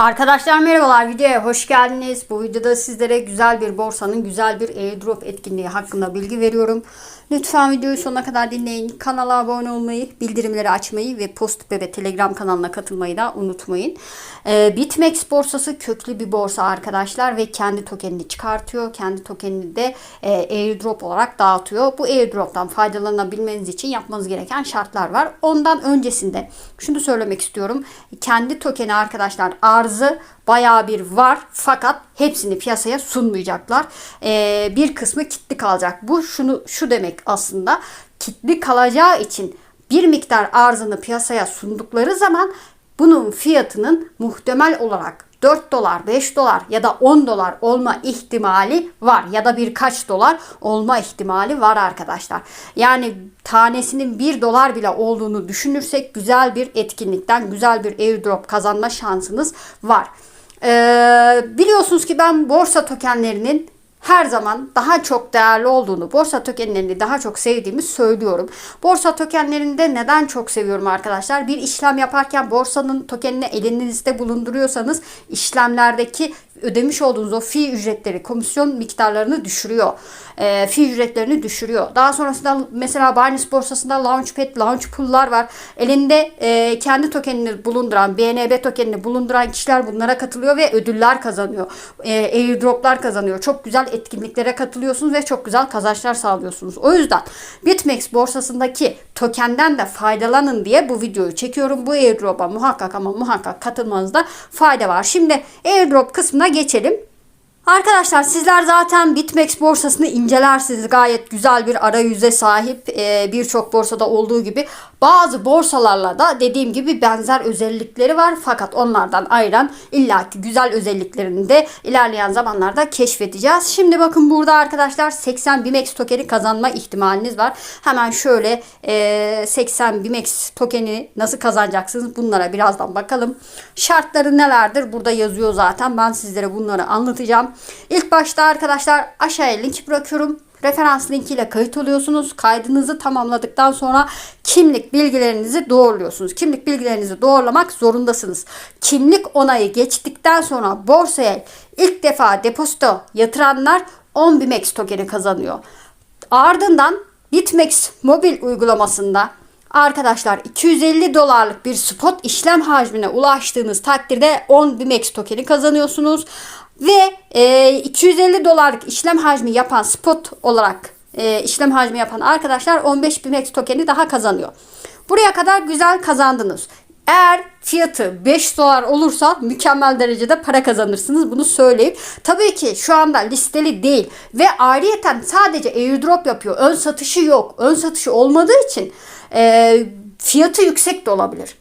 Arkadaşlar merhabalar videoya hoş geldiniz. Bu videoda sizlere güzel bir borsanın güzel bir airdrop etkinliği hakkında bilgi veriyorum. Lütfen videoyu sonuna kadar dinleyin. Kanala abone olmayı, bildirimleri açmayı ve Post ve Telegram kanalına katılmayı da unutmayın. Ee, Bitmex borsası köklü bir borsa arkadaşlar ve kendi tokenini çıkartıyor. Kendi tokenini de e, airdrop olarak dağıtıyor. Bu airdroptan faydalanabilmeniz için yapmanız gereken şartlar var. Ondan öncesinde şunu söylemek istiyorum. Kendi tokeni arkadaşlar arzı bayağı bir var fakat hepsini piyasaya sunmayacaklar. Ee, bir kısmı kilitli kalacak. Bu şunu şu demek aslında kilitli kalacağı için bir miktar arzını piyasaya sundukları zaman bunun fiyatının muhtemel olarak 4 dolar, 5 dolar ya da 10 dolar olma ihtimali var ya da birkaç dolar olma ihtimali var arkadaşlar. Yani tanesinin 1 dolar bile olduğunu düşünürsek güzel bir etkinlikten güzel bir airdrop kazanma şansınız var. Ee, biliyorsunuz ki ben borsa tokenlerinin her zaman daha çok değerli olduğunu, borsa tokenlerini daha çok sevdiğimi söylüyorum. Borsa tokenlerinde neden çok seviyorum arkadaşlar? Bir işlem yaparken borsanın tokenini elinizde bulunduruyorsanız işlemlerdeki ödemiş olduğunuz o fi ücretleri, komisyon miktarlarını düşürüyor. E, fi ücretlerini düşürüyor. Daha sonrasında mesela Binance borsasında Launchpad, Launchpool'lar var. Elinde e, kendi tokenini bulunduran, BNB tokenini bulunduran kişiler bunlara katılıyor ve ödüller kazanıyor. E, airdroplar kazanıyor. Çok güzel etkinliklere katılıyorsunuz ve çok güzel kazançlar sağlıyorsunuz. O yüzden Bitmex borsasındaki tokenden de faydalanın diye bu videoyu çekiyorum. Bu airdrop'a muhakkak ama muhakkak katılmanızda fayda var. Şimdi airdrop kısmına geçelim. Arkadaşlar sizler zaten Bitmex borsasını incelersiniz. Gayet güzel bir arayüze sahip e, birçok borsada olduğu gibi. Bazı borsalarla da dediğim gibi benzer özellikleri var. Fakat onlardan ayıran illaki güzel özelliklerini de ilerleyen zamanlarda keşfedeceğiz. Şimdi bakın burada arkadaşlar 80 Bimex tokeni kazanma ihtimaliniz var. Hemen şöyle e, 80 Bimex tokeni nasıl kazanacaksınız bunlara birazdan bakalım. Şartları nelerdir? Burada yazıyor zaten. Ben sizlere bunları anlatacağım. İlk başta arkadaşlar aşağıya link bırakıyorum. Referans linkiyle kayıt oluyorsunuz. Kaydınızı tamamladıktan sonra kimlik bilgilerinizi doğruluyorsunuz. Kimlik bilgilerinizi doğrulamak zorundasınız. Kimlik onayı geçtikten sonra borsaya ilk defa depozito yatıranlar 10 Bimex tokeni kazanıyor. Ardından Bitmex mobil uygulamasında Arkadaşlar 250 dolarlık bir spot işlem hacmine ulaştığınız takdirde 10 Bimex tokeni kazanıyorsunuz. Ve e, 250 dolarlık işlem hacmi yapan spot olarak e, işlem hacmi yapan arkadaşlar 15 Bimex tokeni daha kazanıyor. Buraya kadar güzel kazandınız. Eğer fiyatı 5 dolar olursa mükemmel derecede para kazanırsınız. Bunu söyleyeyim. Tabii ki şu anda listeli değil ve ayrıyeten sadece airdrop yapıyor. Ön satışı yok. Ön satışı olmadığı için e, fiyatı yüksek de olabilir.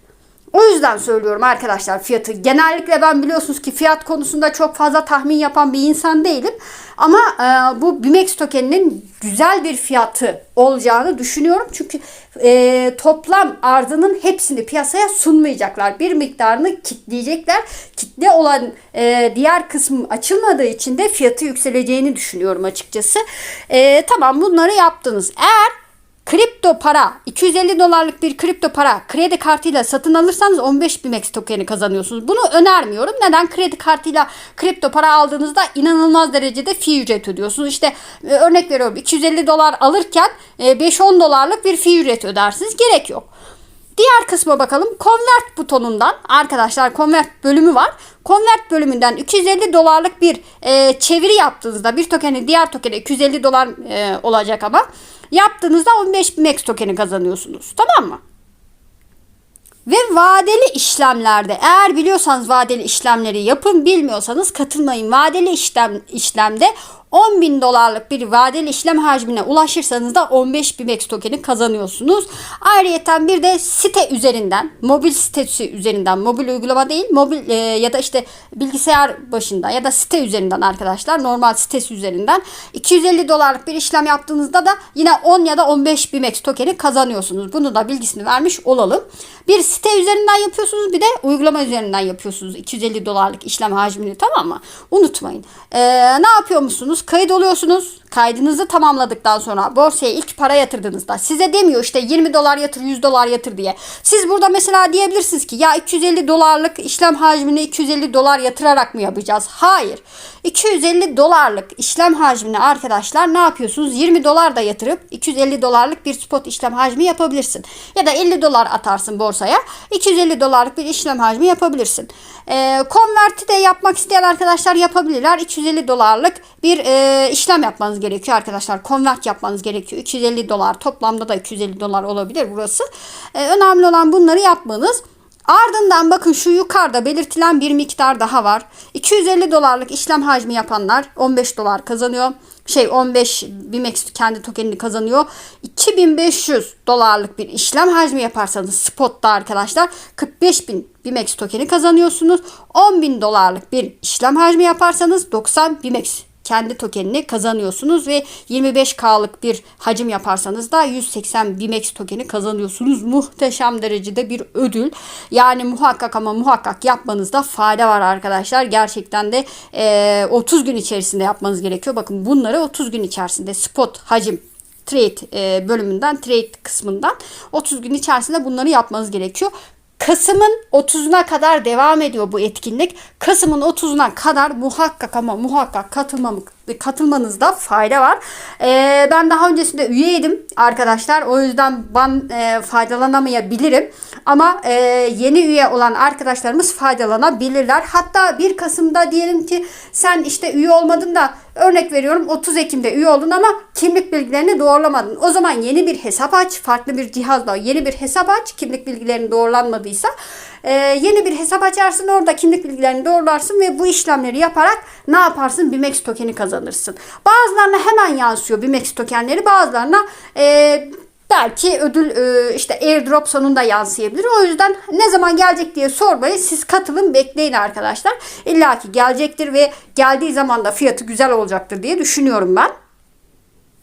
O yüzden söylüyorum arkadaşlar fiyatı. Genellikle ben biliyorsunuz ki fiyat konusunda çok fazla tahmin yapan bir insan değilim. Ama e, bu Bimex tokeninin güzel bir fiyatı olacağını düşünüyorum. Çünkü e, toplam arzının hepsini piyasaya sunmayacaklar. Bir miktarını kitleyecekler. Kitle olan e, diğer kısmı açılmadığı için de fiyatı yükseleceğini düşünüyorum açıkçası. E, tamam bunları yaptınız. Eğer Kripto para 250 dolarlık bir kripto para kredi kartıyla satın alırsanız 15 Bimex tokeni kazanıyorsunuz. Bunu önermiyorum. Neden? Kredi kartıyla kripto para aldığınızda inanılmaz derecede fi ücret ödüyorsunuz. İşte e, örnek veriyorum 250 dolar alırken e, 5-10 dolarlık bir fi ücret ödersiniz. Gerek yok. Diğer kısma bakalım. Convert butonundan arkadaşlar Convert bölümü var. Convert bölümünden 250 dolarlık bir e, çeviri yaptığınızda bir tokeni diğer tokene 250 dolar e, olacak ama yaptığınızda 15 max tokeni kazanıyorsunuz. Tamam mı? Ve vadeli işlemlerde eğer biliyorsanız vadeli işlemleri yapın bilmiyorsanız katılmayın. Vadeli işlem işlemde 10 bin dolarlık bir vadeli işlem hacmine ulaşırsanız da 15 BIMEX tokeni kazanıyorsunuz. Ayrıca bir de site üzerinden, mobil sitesi üzerinden, mobil uygulama değil, mobil e, ya da işte bilgisayar başında ya da site üzerinden arkadaşlar, normal sitesi üzerinden 250 dolarlık bir işlem yaptığınızda da yine 10 ya da 15 BIMEX tokeni kazanıyorsunuz. Bunu da bilgisini vermiş olalım. Bir site üzerinden yapıyorsunuz, bir de uygulama üzerinden yapıyorsunuz 250 dolarlık işlem hacmini tamam mı? Unutmayın. Ee, ne yapıyor musunuz? Kayıt oluyorsunuz. Kaydınızı tamamladıktan sonra borsaya ilk para yatırdığınızda size demiyor işte 20 dolar yatır 100 dolar yatır diye. Siz burada mesela diyebilirsiniz ki ya 250 dolarlık işlem hacmini 250 dolar yatırarak mı yapacağız? Hayır. 250 dolarlık işlem hacmini arkadaşlar ne yapıyorsunuz? 20 dolar da yatırıp 250 dolarlık bir spot işlem hacmi yapabilirsin. Ya da 50 dolar atarsın borsaya 250 dolarlık bir işlem hacmi yapabilirsin. E, konverti de yapmak isteyen arkadaşlar yapabilirler. 250 dolarlık bir e, işlem yapmanız gerekiyor arkadaşlar. Konvert yapmanız gerekiyor. 250 dolar toplamda da 250 dolar olabilir burası. E, önemli olan bunları yapmanız. Ardından bakın şu yukarıda belirtilen bir miktar daha var. 250 dolarlık işlem hacmi yapanlar 15 dolar kazanıyor. Şey 15 BIMEX kendi tokenini kazanıyor. 2500 dolarlık bir işlem hacmi yaparsanız spotta arkadaşlar 45 bin BIMEX tokeni kazanıyorsunuz. 10 bin dolarlık bir işlem hacmi yaparsanız 90 BIMEX kendi tokenini kazanıyorsunuz ve 25K'lık bir hacim yaparsanız da 180 BIMEX tokeni kazanıyorsunuz. Muhteşem derecede bir ödül. Yani muhakkak ama muhakkak yapmanızda fayda var arkadaşlar. Gerçekten de e, 30 gün içerisinde yapmanız gerekiyor. Bakın bunları 30 gün içerisinde spot hacim trade bölümünden trade kısmından 30 gün içerisinde bunları yapmanız gerekiyor. Kasım'ın 30'una kadar devam ediyor bu etkinlik. Kasım'ın 30'una kadar muhakkak ama muhakkak katılmamak katılmanızda fayda var. Ee, ben daha öncesinde üyeydim arkadaşlar. O yüzden ben e, faydalanamayabilirim. Ama e, yeni üye olan arkadaşlarımız faydalanabilirler. Hatta 1 Kasım'da diyelim ki sen işte üye olmadın da örnek veriyorum 30 Ekim'de üye oldun ama kimlik bilgilerini doğrulamadın. O zaman yeni bir hesap aç. Farklı bir cihazla yeni bir hesap aç. Kimlik bilgilerini doğrulanmadıysa e, yeni bir hesap açarsın orada kimlik bilgilerini doğrularsın ve bu işlemleri yaparak ne yaparsın? Bimex tokeni kazanırsın. Bazılarına hemen yansıyor Bimex tokenleri bazılarına e, belki ödül e, işte airdrop sonunda yansıyabilir. O yüzden ne zaman gelecek diye sormayın. Siz katılın bekleyin arkadaşlar. İlla ki gelecektir ve geldiği zaman da fiyatı güzel olacaktır diye düşünüyorum ben.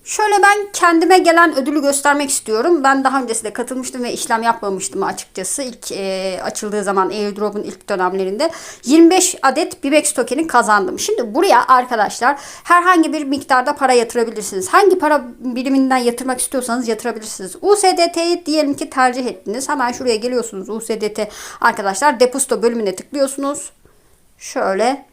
Şöyle ben kendime gelen ödülü göstermek istiyorum. Ben daha öncesinde katılmıştım ve işlem yapmamıştım açıkçası. İlk e, açıldığı zaman airdrop'un ilk dönemlerinde 25 adet Bibex tokeni kazandım. Şimdi buraya arkadaşlar herhangi bir miktarda para yatırabilirsiniz. Hangi para biriminden yatırmak istiyorsanız yatırabilirsiniz. USDT'yi diyelim ki tercih ettiniz. Hemen şuraya geliyorsunuz. USDT arkadaşlar depozito bölümüne tıklıyorsunuz. Şöyle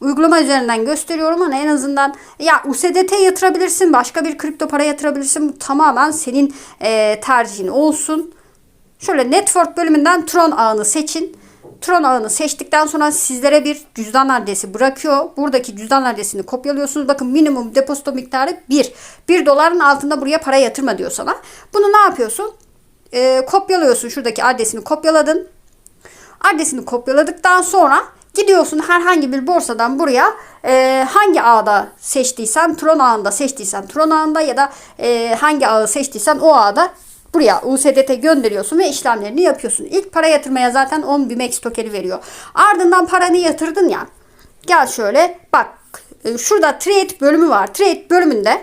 uygulama üzerinden gösteriyorum ama en azından ya USDT yatırabilirsin, başka bir kripto para yatırabilirsin. Bu tamamen senin e, tercihin olsun. Şöyle network bölümünden Tron ağını seçin. Tron ağını seçtikten sonra sizlere bir cüzdan adresi bırakıyor. Buradaki cüzdan adresini kopyalıyorsunuz. Bakın minimum depozito miktarı 1. 1 doların altında buraya para yatırma diyor sana. Bunu ne yapıyorsun? E, kopyalıyorsun. Şuradaki adresini kopyaladın. Adresini kopyaladıktan sonra Gidiyorsun herhangi bir borsadan buraya e, hangi ağda seçtiysen Tron ağında seçtiysen Tron ağında ya da e, hangi ağı seçtiysen o ağda buraya USDT gönderiyorsun ve işlemlerini yapıyorsun. İlk para yatırmaya zaten 10 BIMEX tokeni veriyor. Ardından paranı yatırdın ya. Gel şöyle bak e, şurada trade bölümü var. Trade bölümünde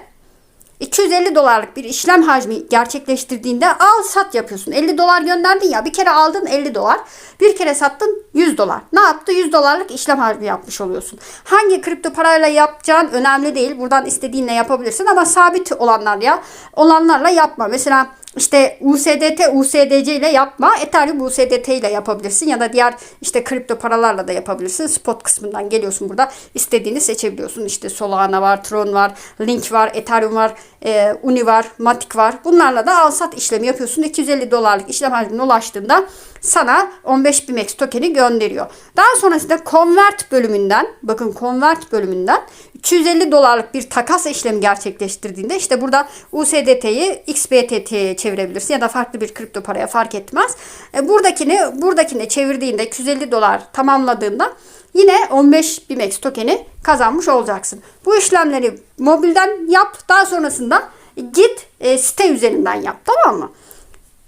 250 dolarlık bir işlem hacmi gerçekleştirdiğinde al sat yapıyorsun. 50 dolar gönderdin ya bir kere aldın 50 dolar. Bir kere sattın 100 dolar. Ne yaptı? 100 dolarlık işlem hacmi yapmış oluyorsun. Hangi kripto parayla yapacağın önemli değil. Buradan istediğinle yapabilirsin ama sabit olanlar ya olanlarla yapma. Mesela işte USDT, USDC ile yapma. Ethereum USDT ile yapabilirsin ya da diğer işte kripto paralarla da yapabilirsin. Spot kısmından geliyorsun burada. istediğini seçebiliyorsun. İşte Solana var, Tron var, Link var, Ethereum var, e, Uni var, Matic var. Bunlarla da al sat işlemi yapıyorsun. 250 dolarlık işlem hacmine ulaştığında sana 15 BIMEX tokeni gönderiyor. Daha sonrasında convert bölümünden bakın convert bölümünden 250 dolarlık bir takas işlemi gerçekleştirdiğinde işte burada USDT'yi XBTT'ye çevirebilirsin ya da farklı bir kripto paraya fark etmez. E, buradakini buradakine çevirdiğinde 250 dolar tamamladığında yine 15 BIMEX tokeni kazanmış olacaksın. Bu işlemleri mobilden yap. Daha sonrasında git e, site üzerinden yap. Tamam mı?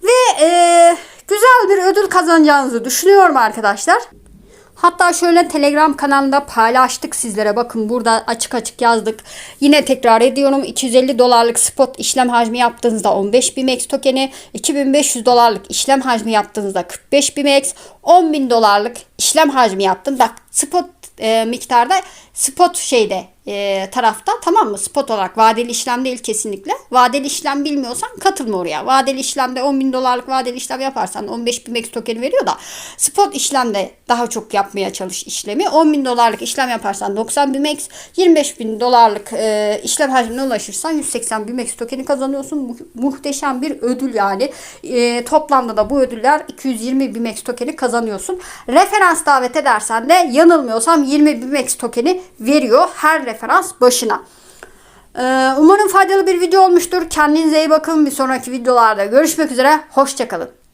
Ve e, güzel bir ödül kazanacağınızı düşünüyorum arkadaşlar. Hatta şöyle Telegram kanalında paylaştık sizlere. Bakın burada açık açık yazdık. Yine tekrar ediyorum. 250 dolarlık spot işlem hacmi yaptığınızda 15 BIMEX tokeni, 2500 dolarlık işlem hacmi yaptığınızda 45 BIMEX, 10.000 dolarlık işlem hacmi yaptın. Bak spot e, miktarda spot şeyde e, tarafta tamam mı? Spot olarak vadeli işlem değil kesinlikle. Vadeli işlem bilmiyorsan katılma oraya. Vadeli işlemde 10 bin dolarlık vadeli işlem yaparsan 15 bin max tokeni veriyor da spot işlemde daha çok yapmaya çalış işlemi. 10 bin dolarlık işlem yaparsan 90 bin max 25 bin dolarlık e, işlem hacmine ulaşırsan 180 bin max tokeni kazanıyorsun. Mu- muhteşem bir ödül yani. E, toplamda da bu ödüller 220 bin max tokeni kazanıyorsun. Referans davet edersen de yanılmıyorsam 20 bin max tokeni veriyor her referans başına. Ee, Umarım faydalı bir video olmuştur. Kendinize iyi bakın. Bir sonraki videolarda görüşmek üzere. Hoşçakalın.